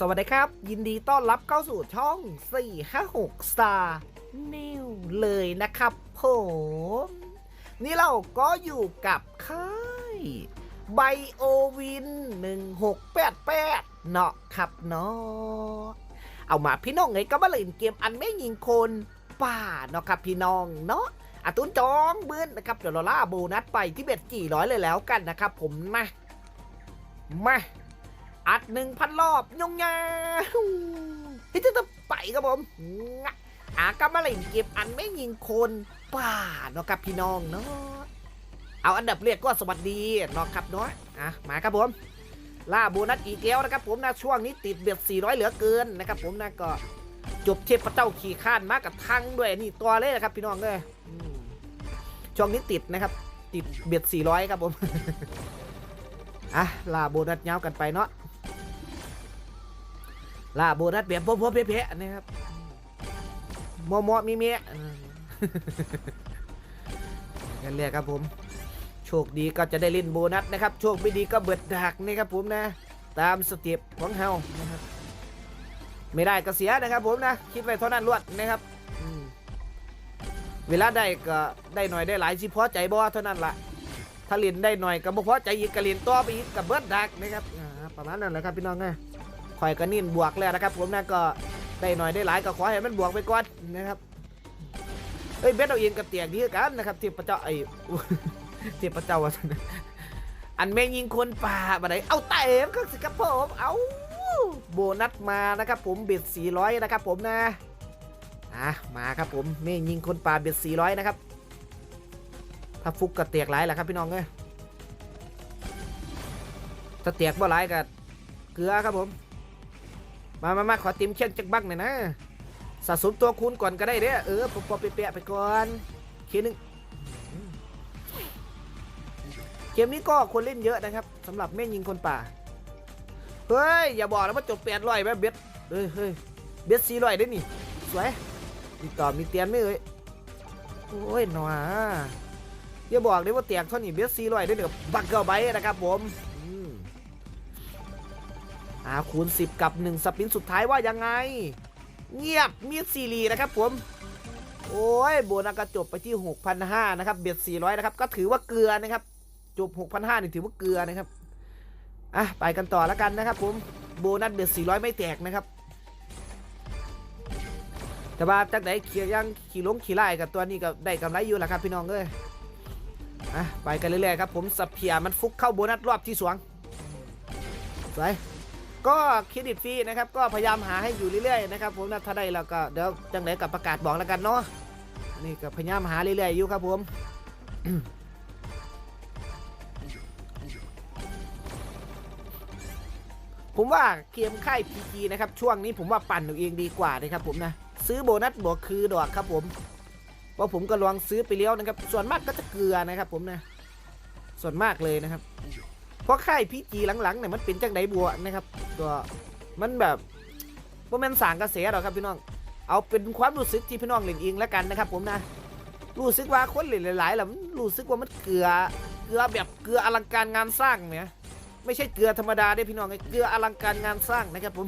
สวัสดีครับ ยินดีต้อนรับเข้าสู่ช่อง 456 Star New เลยนะครับผมนี่เราก็อยู่กับค่ายไบโอวิน 1688 เนาะครับเนาะเอามาพี่น้องไงก็มาเล่นเกมอันไม่ยิงคนป่าเนาะครับพี่น้องเนาะอาตุนจองเบื้อนนะครับเดี๋ยวเราล่าโบนัสไปที่เบ็ดกี่ร้อยเลยแล้วกันนะครับผมมามา อัดหนึ่งพันรอบยงยาเฮ้ยจะไปครับผมอากามาเล่นเก็บอันไม่ยิงคนป่าเนาะครับพี่น้องเนาะเอาอันดับเรียกก็สวัสดีเนาะครับเนาะอะมาครับผมล่าโบนัสอีกแล้วนะครับผมนะช่วงนี้ติดเบียด400 เหลือเกินนะครับผมนะก็จบเทพเจ้าขี่ข้านมากับทั้งด้วยนี่ตัวเลยนะครับพี่น้องเลยช่วงนี้ติดนะครับ ติดเบียด400 ครับผมอะล่าโบนัสยาวกันไปเนาะ ล่าโบนัสแบบพวๆเพะๆนะครับมอมอมีเมียกันเรียกครับผม โชคดีก็จะได้เล่นโบนัสนะครับ โชคไม่ดีก็เบิดดักนะครับผมนะ ตามสเต็ปของเฮานะครับ ไม่ได้ก็เสียนะครับผมนะ คิดไว้เท่านั้นรวดนะครับ เวลาได้ก็ได้หน่อยได้หลายสิพอใจบ่เท่านั้นละถ้าเล่นได้หน่อยก็บ่พอใจอีกก็เล่นต่อไปอีกกับเบิดดักนะครับประมาณนั้นแหละครับพี่น้องนะ ข่อยก็นิ่นบวกแล้วนะครับ ผมนะก็ได้หน่อยได้หลายก็ขอให้มันบวกไปก่อนนะครับเอ้ยเบสเอาเองกับเตียงดีคือกันนะครับเทพเจ้าไอ้เทพเจ้าวันอันแม่งยิงคนป่าบัไหนเอาเต็มก็สิครับผมเอาโบนัสมานะครับผมเบ็ด400นะครับผมนะอะมาครับผมแม่งยิงคนป่าเบ็ด400นะครับถ้าฟุกก็เตียกหลายแหละครับพี่น้องเอ้ยถ้าเตียกบ่หลายก็เกลือครับผม มามามาขอติมเช่นจักบักหน่อยนะ สะสมตัวคูณก่อนก็ได้เด้อเออปอปเปียๆไปก่อนเคนึงเกมนี้ก็คนเล่นเยอะนะครับสำหรับแม่ยิงคนป่า เฮ้ย อย่าบอกนะว่าจบแปดร้อยแบบเบ็ดเฮ้ยเฮ้ยเบ็ดสี่ร้อยได้นี่ สวยมีต่อมีเตียนไหมเอ้ยโอ้ยหนออย่าบอกเลยว่าเตียงเท่านี้เบ็ดสี่ร้อยได้เนี่ยบักเกอร์ไบนะครับผม อาคูณ 10 กับ 1 สปินสุดท้ายว่ายังไง เงียบมีดซีรีนะครับผม โอ้ยโบนัสก็จบไปที่ 6,500 นะครับ เบียด 400 นะครับ ก็ถือว่าเกลือนะครับ จบ 6,500นี่ถือว่าเกลือนะครับ อะ ไปกันต่อแล้วกันนะครับผม โบนัสเบียด 400 ไม่แตกนะครับ แต่ว่าจากไหนเขียยังขี่ลงขี่ไล่กับตัวนี้ก็ได้กำไรอยู่แหละครับพี่น้องเอ้ยอะไปกันเรื่อยๆครับผมสับเพียมันฟุกเข้าโบนัสรอบที่สองสวย ก็เครดิตฟรีนะครับก็พยายามหาให้อยู่เรื่อยๆนะครับผมนะถ้าได้แล้วก็เดี๋ยวจังไหนกับประกาศบอกแล้วกันเนาะนี่ก็พยายามหาเรื่อยๆอยู่ครับผมผมว่าเกมค่ายพีจีนะครับ ช่วงนี้ผมว่าปั่นเอาเองดีกว่านะครับผมนะซื้อโบนัสบวกคือดอกครับผมเพราะผมก็ลองซื้อไปแล้วนะครับ ส่วนมากก็จะเกลือนะครับผมนะ ส่วนมากเลยนะครับ เพราะค่ายพีจีหลังๆเนี่ยมันเป็นจังไดบัวนะครับก็มันแบบว่ามันสางกระแสหรอกครับพี่น้อง เอาเป็นความรู้สึกที่พี่น้องเล่นเองแล้วกันนะครับ ผมนะรู้สึกว่าคนเล่นหลายๆแล้วรู้สึกว่ามันเกลือเกลือแบบเกลืออลังการงานสร้างเนี่ยไม่ใช่เกลือธรรมดาได้พี่น้องไอ้เกลืออลังการงานสร้างนะครับผม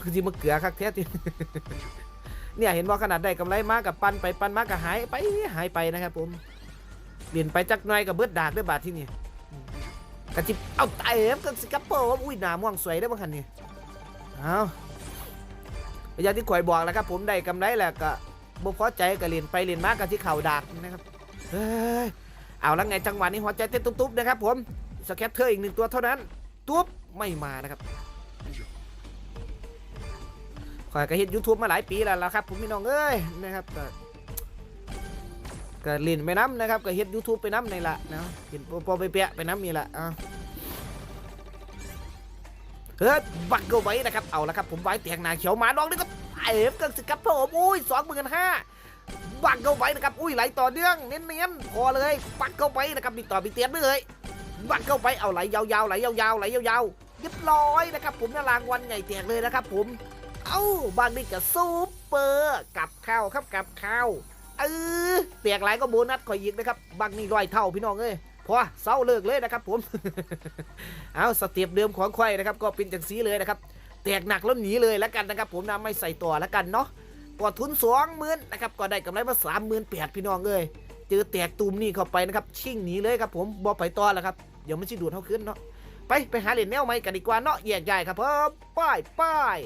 คือที่มาเกลือคักแท้ที่เนี่ยเห็นว่าขนาดได้กำไรมากกับปันไปปันมากกับหายไปหายไปนะครับผมเปลี่ยนไปจากหน่อยกับเบิดดากด้วยบาทที่นี่ กระจิบเอาเต็มกันสิครับผมอุ้ยหนาม่วงสวยได้บ้างคันนี่เอาอย่างที่ข่อยบอกแล้วครับผมได้กำไรแหละก็บ่พอใจก็เรียนไปเรียนมากกับที่เข่าดากนะครับเฮ้ยเอาแล้วไงจังหวะนี้หัวใจเต้นตุ๊บๆนะครับผมสแคตเตอร์อีกหนึ่งตัวเท่านั้นตุ๊บไม่มานะครับข่อยก็เห็นยูทูบมาหลายปีแล้วละครับผมพี่น้องเอ้ยนะครับ ก็เล่นไปน้ำนะครับก็เฮ็ดยูทูบไปน้ำในละเนาะเห็นพอไปเปะไปน้ำนี่ละอะเฮ้ยบักเกอร์ไว้นะครับเอาละครับผมไว้เตียงนาเขียวหมาน้องนี่ก็เอฟกันสิครับผมอุ้ยสองหมื่นห้าบักเกอร์ไว้นะครับอุ้ยไหลต่อเนื่องเน้นๆพอเลยบักเกอร์ไว้นะครับมีต่อมีเตียนเลยบักเกอร์ไว้เอาไหลยาวๆไหลยาวๆไหลยาวๆเรียบร้อยนะครับผมจะรางวัลใหญ่แตกเลยนะครับผมเอ้าบางนี่ก็ซูเปอร์กับข้าวครับกับข้าว เออเตียกหลายก็โบนัสข่อยอีกนะครับบางนี่ร้อยเท่าพี่น้องเอ้ยพอเศร้าเลิกเลยนะครับผม เอาสเต็ปเดิมของควายนะครับ ก็เป็นจังสีเลยนะครับ แตกหนักแล้วหนีเลยแล้วกันนะครับ ผมนะไม่ใส่ต่อแล้วกันเนาะกดทุนสองหมื่นนะครับก็ได้กำไรมาสามหมื่นแปดพี่น้องเลยเจอแตกตูมนี่เข้าไปนะครับ ชิ่งหนีเลยครับ ผมบอไปต่อแล้วครับเดี๋ยวมันจะดูดเท่าขึ้นเนาะไปไปหาเหรียญแนวใหม่กันดีกว่าเนาะแยกย้ายครับผมป้ายป้าย